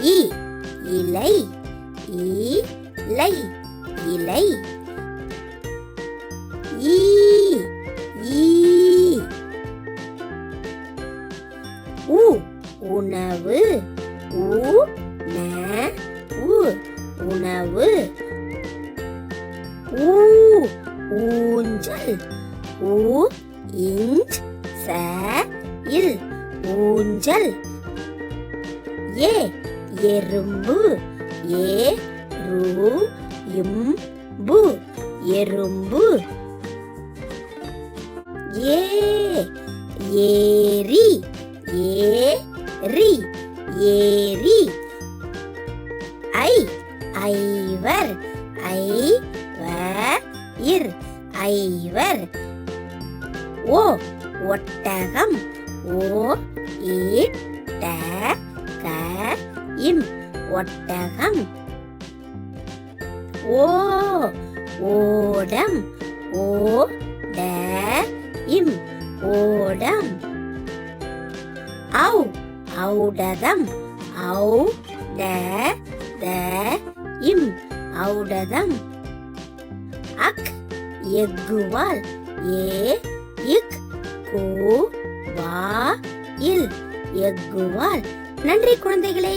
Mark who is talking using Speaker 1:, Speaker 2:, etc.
Speaker 1: இ இலை இலை இலை. ஈ ஈ. உ உணவு. உ ந உ. உணவு. ஊ ஊஞ்சல். ஊ இஞ்ச் ச இல். ஊஞ்சல். ஏ எறும்பு ஏ ரு இம் பு. எறும்பு. ஏ ஏரி ஏ ரி ஏரி. ஐ ஐவர் ஐ வ இர் ஐவர். ஓ ஒட்டகம் ஓ ஈட்ட. க இம் ஒட்டகம் ஓ ஓடம் ஓ ட இம் ஓடம் ஔ ஔடதம் ஔ ட த இம் ஔடதம் அக் எக்குவால் ஏ இக் கு வா இல் எக்குவால் நன்றி குழந்தைகளே